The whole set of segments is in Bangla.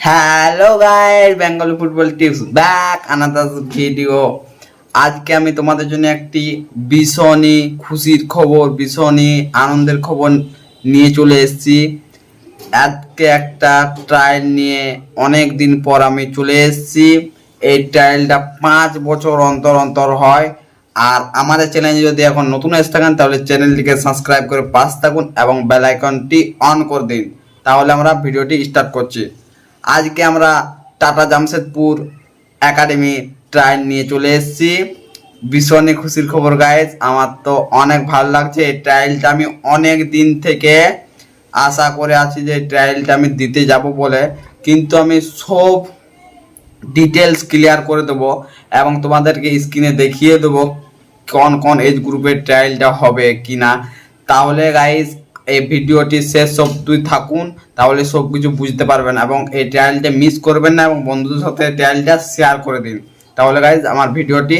Hello guys Bengal football tips back another video আজকে আমি তোমাদের জন্য একটি ভীষণই খুশির খবর, ভীষণই আনন্দের খবর নিয়ে চলে এসেছি। আজকে একটা ট্রায়াল নিয়ে অনেক দিন পর আমি চলে এসেছি। এই ট্রায়ালটা পাঁচ বছর অন্তর অন্তর হয়। আর আমাদের চ্যানেলে যদি এখন নতুন এসে থাকেন, তাহলে চ্যানেলটিকে সাবস্ক্রাইব করে পাশ থাকুন এবং বেল আইকনটি অন করে দিন। তাহলে আমরা ভিডিওটি স্টার্ট করছি। আজকে আমরা টাটা জামশেদপুর একাডেমি ট্রায়াল নিয়ে চলে এসেছি। ভীষণই খুশির খবর গাইজ আমার তো অনেক ভালো লাগছে এই ট্রায়ালটা আমি অনেক দিন থেকে আশা করে আছি যে ট্রায়ালটা আমি দিতে যাব বলে। কিন্তু আমি সব ডিটেলস ক্লিয়ার করে দেবো এবং তোমাদেরকে স্ক্রিনে দেখিয়ে দেবো কোন কোন এজ গ্রুপের ট্রায়ালটা হবে কি না তাহলে গাইজ এই ভিডিওটি শেষ অবধি থাকুন তাহলে সব কিছু বুঝতে পারবেন এবং এই ট্রায়ালটা মিস করবেন না এবং বন্ধুদের সাথে ট্রায়ালটা শেয়ার করে দিন। তাহলে গাইজ আমার ভিডিওটি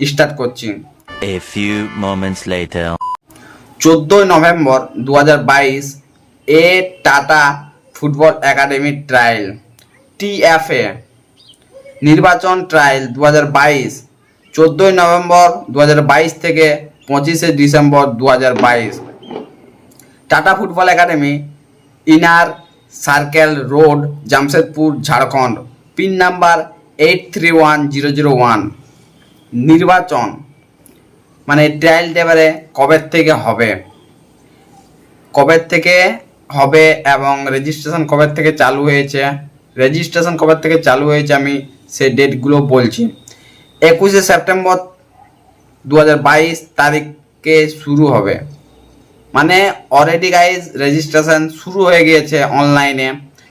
স্টার্ট করছি। A few moments later. চোদ্দোই নভেম্বর দু হাজার বাইশ এ Tata football academy trial TFA নির্বাচন ট্রায়াল দু হাজার বাইশ চোদ্দোই নভেম্বর দু হাজার বাইশ থেকে পঁচিশে ডিসেম্বর দু হাজার বাইশ। Tata football academy, inner circle road, Jamshedpur, Jharkhand. Pin number eight three one zero zero one নির্বাচন মানে ট্রায়ালটা এবারে কবে থেকে হবে? কবে থেকে হবে এবং রেজিস্ট্রেশন কবে থেকে চালু হয়েছে? রেজিস্ট্রেশন কবে থেকে চালু হয়েছে আমি সেই ডেটগুলো বলছি। একুশে সেপ্টেম্বর দু হাজার বাইশ তারিখে শুরু হবে। মানে অলরেডি গাইজ রেজিস্ট্রেশন শুরু হয়ে গিয়েছে অনলাইনে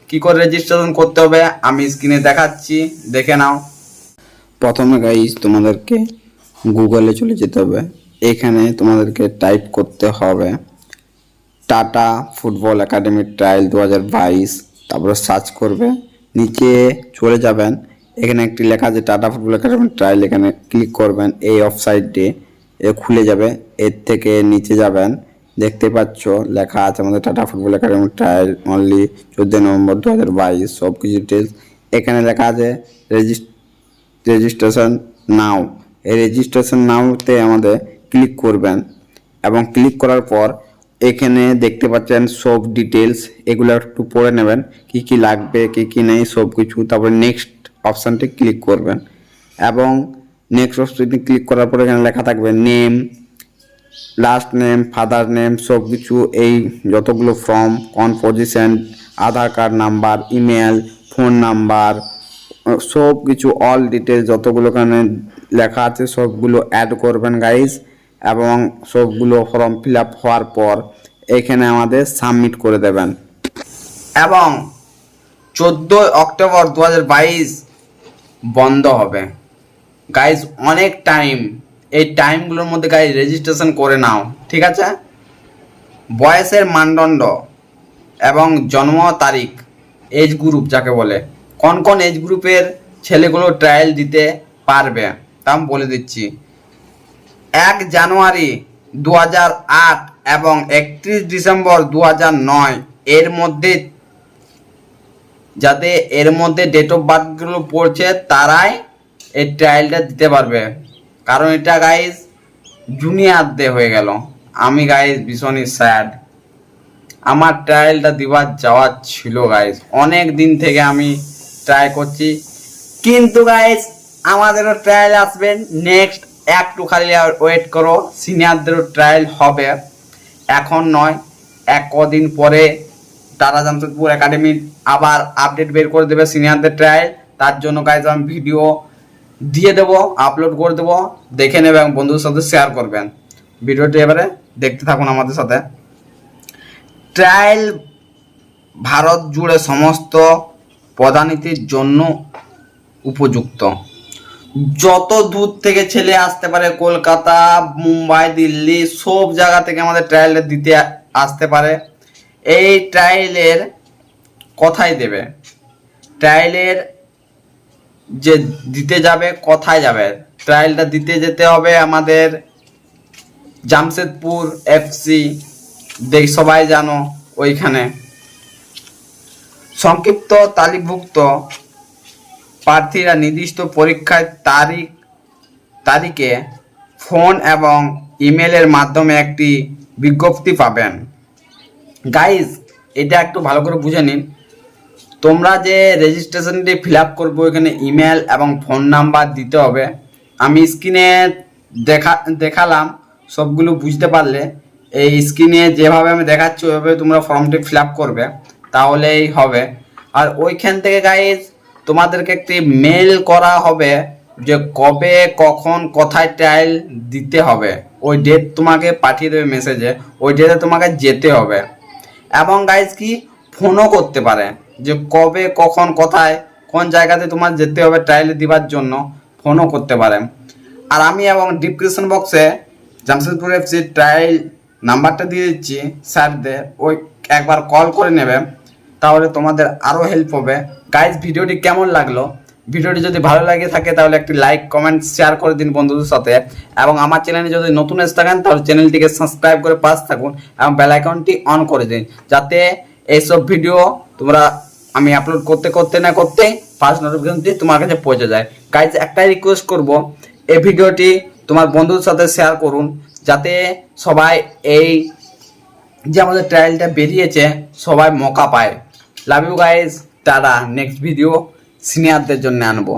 কি করে রেজিস্ট্রেশন করতে হবে আমি স্ক্রিনে দেখাচ্ছি, দেখে নাও। প্রথমে গাইজ তোমাদেরকে গুগলে চলে যেতে হবে। এখানে তোমাদেরকে টাইপ করতে হবে টাটা ফুটবল একাডেমি ট্রায়াল দু হাজার বাইশ। তারপরে সার্চ করবে, নিচে চলে যাবেন। এখানে একটি লেখা আছে টাটা ফুটবল একাডেমি ট্রায়াল এখানে ক্লিক করবেন, এই ওয়েবসাইটটি এ খুলে যাবে, এর থেকে নিচে যাবেন। দেখতে পাচ্ছ, লেখা আছে আমাদের Tata football academy trial only চোদ্দোই নভেম্বর দু হাজার বাইশ সব কিছু ডিটেলস এখানে লেখা আছে রেজিস্ট রেজিস্ট্রেশন নাও এই রেজিস্ট্রেশন নাওতে আমাদের ক্লিক করবেন এবং ক্লিক করার পর এখানে দেখতে পাচ্ছেন সব ডিটেলস এগুলো একটু পড়ে নেবেন, কি কি লাগবে, কি কি নেই সব কিছু তারপরে নেক্সট অপশানটি ক্লিক করবেন। এবং নেক্সট অপশানটি ক্লিক করার পর এখানে লেখা থাকবে name last name father name সব কিছু এই যতগুলো ফর্ম কোন position Aadhaar card number email phone number সব কিছু অল ডিটেলস যতগুলো এখানে লেখা আছে সবগুলো অ্যাড করবেন গাইজ এবং সবগুলো ফর্ম ফিল আপ হওয়ার পর এখানে আমাদের সাবমিট করে দেবেন। এবং চোদ্দোই অক্টোবর দু হাজার বাইশ বন্ধ হবে। গাইজ অনেক টাইম এই টাইমগুলোর মধ্যে গাইজ রেজিস্ট্রেশন করে নাও, ঠিক আছে? বয়সের মানদণ্ড এবং জন্ম তারিখ এজ গ্রুপ যাকে বলে, কোন কোন এজ গ্রুপের ছেলেগুলো ট্রায়াল দিতে পারবে তা আমি বলে দিচ্ছি। এক জানুয়ারি দু আট এবং একত্রিশ ডিসেম্বর দু নয়, এর মধ্যে, যাতে এর মধ্যে ডেট অফ বার্থগুলো পড়ছে, তারাই এই ট্রায়ালটা দিতে পারবে। কারণ এটা গাইজ জুনিয়রদের হয়ে গেল। আমি গাইজ ভীষণই স্যাড আমার ট্রায়ালটা দিবার যাওয়ার ছিল গাইজ অনেক দিন থেকে আমি ট্রাই করছি। কিন্তু গাইজ আমাদেরও ট্রায়াল আসবে। নেক্সট একটু খালি ওয়েট করো। সিনিয়রদেরও ট্রায়াল হবে। এখন নয়, এক কদিন পরে টাটা জামশেদপুর একাডেমি আবার আপডেট বের করে দেবে সিনিয়রদের ট্রায়াল তার জন্য গাইজ আমি ভিডিও দিয়ে দেবো আপলোড করে দেবো, দেখে নেবে এবং বন্ধুদের সাথে শেয়ার করবেন। ভিডিওটি এবারে দেখতে থাকুন আমাদের সাথে। ট্রায়াল ভারত জুড়ে সমস্ত পদানীতির জন্য উপযুক্ত। যত দূর থেকে ছেলে আসতে পারে, কলকাতা, মুম্বাই, দিল্লি, সব জায়গা থেকে আমাদের ট্রায়ালে দিতে আসতে পারে। এই ট্রায়ালের কথাই দেবে। ট্রায়ালের যে দিতে যাবে, কোথায় যাবে? ট্রায়ালটা দিতে যেতে হবে আমাদের জামশেদপুর এফসি দেখ, সবাই জানো ওইখানে। সংক্ষিপ্ত তালিভুক্ত প্রার্থীরা নির্দিষ্ট পরীক্ষার তারিখ, তারিখে ফোন এবং ইমেলের মাধ্যমে একটি বিজ্ঞপ্তি পাবেন। গাইজ এটা একটু ভালো করে বুঝে নিন। তোমরা যে রেজিস্ট্রেশনটি ফিল আপ করব, এখানে ইমেল এবং ফোন নাম্বার দিতে হবে। আমি স্ক্রিনে দেখা, দেখালাম, সবগুলো বুঝতে পারলে। এই স্ক্রিনে যেভাবে আমি দেখাচ্ছি, ওইভাবে তোমরা ফর্মটি ফিল আপ করবে, তাহলেই হবে। আর ওইখান থেকে গাইজ তোমাদেরকে একটি মেল করা হবে যে কবে, কখন, কোথায় ট্রায়াল দিতে হবে। ওই ডেট তোমাকে পাঠিয়ে দেবে মেসেজে ওই ডেটে তোমাকে যেতে হবে। এবং গাইজ কি? ফোনও করতে পারে। যে কবে, কখন, কোথায়, কোন জায়গাতে তোমার যেতে হবে ট্রায়ালে দিবার জন্য ফোনও করতে পারেন আর আমি এবং ডিসক্রিপশন বক্সে জামশেদপুর এফসি ট্রায়াল নাম্বারটা দিয়ে দিচ্ছি স্যারদের। ওই একবার কল করে নেবে, তাহলে তোমাদের আরও হেল্প হবে। গাইজ ভিডিওটি কেমন লাগল? ভিডিওটি যদি ভালো লাগে থাকে, তাহলে একটি লাইক কমেন্ট শেয়ার করে দিন বন্ধুদের সাথে। এবং আমার চ্যানেলে যদি নতুন এসে থাকেন, তাহলে চ্যানেলটিকে সাবস্ক্রাইব করে পাশ থাকুন এবং বেল আইকনটি অন করে দিন। যাতে এইসব ভিডিও তোমরা আমি আপলোড করতে করতে না করতে ফার্স্ট নোটিফিকেশনটি তোমার কাছে পৌঁছে যায়। গাইজ একটাই রিকোয়েস্ট করব, এই ভিডিওটি তোমার বন্ধুদের সাথে শেয়ার করুন, যাতে সবাই এই যে আমাদের ট্রায়ালটা বেরিয়েছে, সবাই মকা পায়। লাভ ইউ গাইজ তারা নেক্সট ভিডিও সিনিয়রদের জন্য আনব।